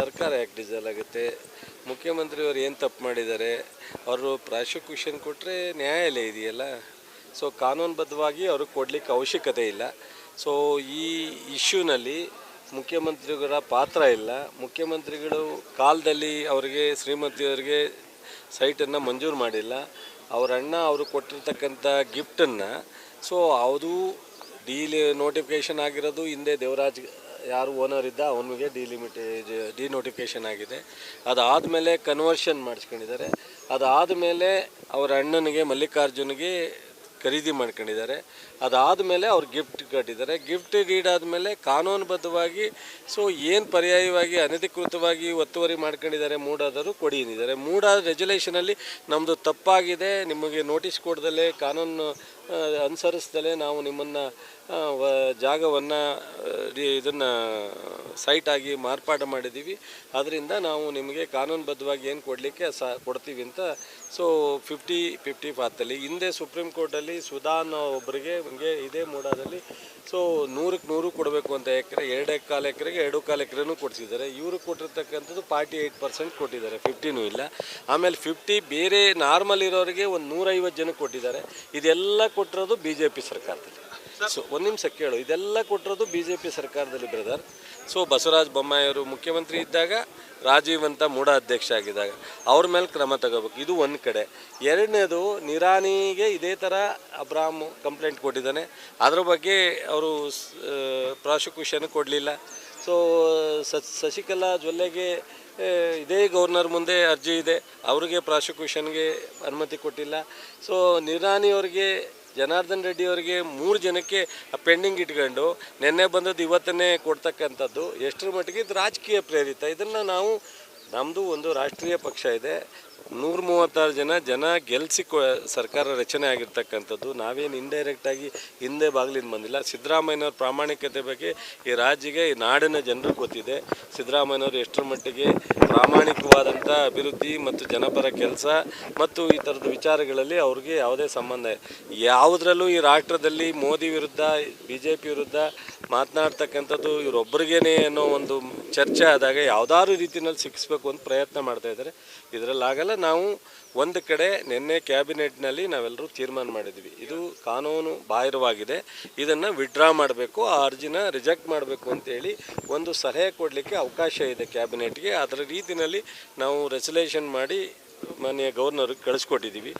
ಸರ್ಕಾರ ಯಾಕೆ ಡಿಸೈಲ್ ಆಗುತ್ತೆ ಮುಖ್ಯಮಂತ್ರಿಯವರು ಏನು ತಪ್ಪು ಮಾಡಿದ್ದಾರೆ? ಅವರು ಪ್ರಾಸಿಕ್ಯೂಷನ್ ಕೊಟ್ಟರೆ ನ್ಯಾಯಾಲಯ ಇದೆಯಲ್ಲ? ಸೊ ಕಾನೂನುಬದ್ಧವಾಗಿ ಅವ್ರಿಗೆ ಕೊಡಲಿಕ್ಕೆ ಅವಶ್ಯಕತೆ ಇಲ್ಲ. ಸೊ ಈ ಇಶ್ಯೂನಲ್ಲಿ ಮುಖ್ಯಮಂತ್ರಿಗಳ ಪಾತ್ರ ಇಲ್ಲ. ಮುಖ್ಯಮಂತ್ರಿಗಳು ಕಾಲದಲ್ಲಿ ಅವರಿಗೆ ಶ್ರೀಮತಿಯವರಿಗೆ ಸೈಟನ್ನು ಮಂಜೂರು ಮಾಡಿಲ್ಲ. ಅವರಣ್ಣ ಅವರು ಕೊಟ್ಟಿರ್ತಕ್ಕಂಥ ಗಿಫ್ಟನ್ನು, ಸೊ, ಅದು ಡೀಲಿ ನೋಟಿಫಿಕೇಷನ್ ಆಗಿರೋದು ಹಿಂದೆ ದೇವರಾಜ್ ಯಾರು ಓನರ್ ಇದ್ದ, ಅವನಿಗೆ ಡಿಲಿಮಿಟ್ ಡಿ ನೋಟಿಫಿಕೇಶನ್ ಆಗಿದೆ. ಅದಾದಮೇಲೆ ಕನ್ವರ್ಷನ್ ಮಾಡಿಸ್ಕೊಂಡಿದ್ದಾರೆ. ಅದಾದಮೇಲೆ ಅವರ ಅಣ್ಣನಿಗೆ, ಮಲ್ಲಿಕಾರ್ಜುನ್ಗೆ ಖರೀದಿ ಮಾಡ್ಕೊಂಡಿದ್ದಾರೆ. ಅದಾದ ಮೇಲೆ ಅವ್ರು ಗಿಫ್ಟ್ ಕಟ್ಟಿದ್ದಾರೆ. ಗಿಫ್ಟ್ ಡೀಡ್ ಆದಮೇಲೆ ಕಾನೂನುಬದ್ಧವಾಗಿ ಸೊ ಏನು ಪರ್ಯಾಯವಾಗಿ, ಅನಧಿಕೃತವಾಗಿ ಒತ್ತುವರಿ ಮಾಡ್ಕೊಂಡಿದ್ದಾರೆ ಮೂಡಾದರೂ ಕೊಡಿ ಅಂದಿದ್ದಾರೆ. ಮೂಡಾದ ರೆಜುಲೇಷನಲ್ಲಿ ನಮ್ಮದು ತಪ್ಪಾಗಿದೆ. ನಿಮಗೆ ನೋಟಿಸ್ ಕೊಡ್ದಲೇ, ಕಾನೂನು ಅನುಸರಿಸ್ದಲೇ ನಾವು ನಿಮ್ಮನ್ನು ಜಾಗವನ್ನು ಇದನ್ನು ಸೈಟ್ ಆಗಿ ಮಾರ್ಪಾಡು ಮಾಡಿದ್ದೀವಿ. ಅದರಿಂದ ನಾವು ನಿಮಗೆ ಕಾನೂನುಬದ್ಧವಾಗಿ ಏನು ಕೊಡಲಿಕ್ಕೆ ಸ, ಕೊಡ್ತೀವಿ ಅಂತ. ಸೊ ಫಿಫ್ಟಿ ಫಿಫ್ಟಿ ಪಾತಲ್ಲಿ ಹಿಂದೆ ಸುಪ್ರೀಂ ಕೋರ್ಟಲ್ಲಿ ಸುಧಾ ಅನ್ನೋ ಒಬ್ಬರಿಗೆ ಹಿಂಗೆ ಇದೇ ಮೂಡಾದಲ್ಲಿ. ಸೊ ನೂರಕ್ಕೆ ನೂರು ಕೊಡಬೇಕು ಅಂತ ಎಕರೆ, ಎರಡು ಕಾಲು ಎಕರೆಗೆ ಎರಡು ಕಾಲು ಎಕರೆನೂ ಕೊಡಿಸಿದ್ದಾರೆ. ಇವರು ಕೊಟ್ಟಿರ್ತಕ್ಕಂಥದ್ದು ಫಾರ್ಟಿ ಏಯ್ಟ್ ಪರ್ಸೆಂಟ್ ಕೊಟ್ಟಿದ್ದಾರೆ. ಫಿಫ್ಟಿನೂ ಇಲ್ಲ. ಆಮೇಲೆ ಫಿಫ್ಟಿ ಬೇರೆ ನಾರ್ಮಲ್ ಇರೋರಿಗೆ ಒಂದು ನೂರೈವತ್ತು ಜನಕ್ಕೆ ಕೊಟ್ಟಿದ್ದಾರೆ. ಇದೆಲ್ಲ ಕೊಟ್ಟಿರೋದು ಬಿ ಜೆ ಪಿ ಸರ್ಕಾರದಲ್ಲಿ. ಸೊ ಒಂದು ನಿಮಿಷ ಕೇಳು. ಇದೆಲ್ಲ ಕೊಟ್ಟಿರೋದು ಬಿ ಜೆ ಪಿ ಸರ್ಕಾರದಲ್ಲಿ ಬ್ರದರ್ ಸೊ ಬಸವರಾಜ ಬೊಮ್ಮಾಯಿಯವರು ಮುಖ್ಯಮಂತ್ರಿ ಇದ್ದಾಗ ರಾಜೀವ್ ಅಂತ ಅಧ್ಯಕ್ಷ ಆಗಿದ್ದಾಗ ಅವ್ರ ಮೇಲೆ ಕ್ರಮ ತಗೋಬೇಕು. ಇದು ಒಂದು ಕಡೆ. ಎರಡನೇದು, ನಿರಾನಿಗೆ ಇದೇ ಥರ ಅಬ್ರಾಮ್ ಕಂಪ್ಲೇಂಟ್ ಕೊಟ್ಟಿದ್ದಾನೆ. ಅದರ ಬಗ್ಗೆ ಅವರು ಪ್ರಾಸಿಕ್ಯೂಷನ್ ಕೊಡಲಿಲ್ಲ. ಸೊ ಶಶಿಕಲಾ ಜೊಲ್ಲೆಗೆ ಇದೇ ಗವರ್ನರ್ ಮುಂದೆ ಅರ್ಜಿ ಇದೆ. ಅವರಿಗೆ ಪ್ರಾಸಿಕ್ಯೂಷನ್ಗೆ ಅನುಮತಿ ಕೊಟ್ಟಿಲ್ಲ. ಸೊ, ನಿರಾನಿಯವ್ರಿಗೆ ಜನಾರ್ದನ್ ರೆಡ್ಡಿ ಅವರಿಗೆ ಮೂರು ಜನಕ್ಕೆ ಪೆಂಡಿಂಗ್ ಇಟ್ಕೊಂಡು ನಿನ್ನೆ ಬಂದದ್ದು ಇವತ್ತನ್ನೇ ಕೊಡ್ತಕ್ಕಂಥದ್ದು. ಎಷ್ಟರ ಮಟ್ಟಿಗೆ ಇದು ರಾಜಕೀಯ ಪ್ರೇರಿತ. ಇದನ್ನು ನಾವು ನಮ್ಮದು ಒಂದು ರಾಷ್ಟ್ರೀಯ ಪಕ್ಷ ಇದೆ. ನೂರ ಮೂವತ್ತಾರು ಜನ ಜನ ಗೆಲ್ಲಿಸಿ ಸರ್ಕಾರ ರಚನೆ ಆಗಿರ್ತಕ್ಕಂಥದ್ದು, ನಾವೇನು ಇಂಡೈರೆಕ್ಟಾಗಿ ಹಿಂದೆ ಬಾಗಿಲಿಂದ ಬಂದಿಲ್ಲ. ಸಿದ್ದರಾಮಯ್ಯನವ್ರ ಪ್ರಾಮಾಣಿಕತೆ ಬಗ್ಗೆ ಈ ರಾಜ್ಯಗೆ, ಈ ನಾಡಿನ ಜನರಿಗೆ ಗೊತ್ತಿದೆ. ಸಿದ್ದರಾಮಯ್ಯನವರು ಎಷ್ಟರ ಮಟ್ಟಿಗೆ ಪ್ರಾಮಾಣಿಕವಾದಂಥ ಅಭಿವೃದ್ಧಿ ಮತ್ತು ಜನಪರ ಕೆಲಸ ಮತ್ತು ಈ ಥರದ ವಿಚಾರಗಳಲ್ಲಿ ಅವ್ರಿಗೆ ಯಾವುದೇ ಸಂಬಂಧ ಯಾವುದರಲ್ಲೂ ಈ ರಾಷ್ಟ್ರದಲ್ಲಿ ಮೋದಿ ವಿರುದ್ಧ ಬಿ ಜೆ ಪಿ ವಿರುದ್ಧ ಮಾತನಾಡ್ತಕ್ಕಂಥದ್ದು ಇವರೊಬ್ಬರಿಗೇನೆ ಅನ್ನೋ ಒಂದು ಚರ್ಚೆ ಆದಾಗ ಯಾವುದಾದ್ರು ರೀತಿಯಲ್ಲಿ ಸಿಕ್ಕಿಸ್ಬೇಕು ಅಂತ ಪ್ರಯತ್ನ ಮಾಡ್ತಾ ಇದ್ದಾರೆ. ನಾವು ಒಂದು ಕಡೆ ನಿನ್ನೆ ಕ್ಯಾಬಿನೆಟ್ನಲ್ಲಿ ನಾವೆಲ್ಲರೂ ತೀರ್ಮಾನ ಮಾಡಿದ್ವಿ. ಇದು ಕಾನೂನು ಬಾಹಿರವಾಗಿದೆ. ಇದನ್ನು ವಿಡ್ರಾ ಮಾಡಬೇಕು, ಆ ಅರ್ಜಿನ ರಿಜೆಕ್ಟ್ ಮಾಡಬೇಕು ಅಂತೇಳಿ ಒಂದು ಸಲಹೆ ಕೊಡಲಿಕ್ಕೆ ಅವಕಾಶ ಇದೆ ಕ್ಯಾಬಿನೆಟ್ಗೆ. ಅದರ ರೀತಿಯಲ್ಲಿ ನಾವು ರೆಸಲ್ಯೂಷನ್ ಮಾಡಿ ಮಾನ್ಯ ಗವರ್ನರ್ಗೆ ಕಳಿಸ್ಕೊಟ್ಟಿದ್ದೀವಿ.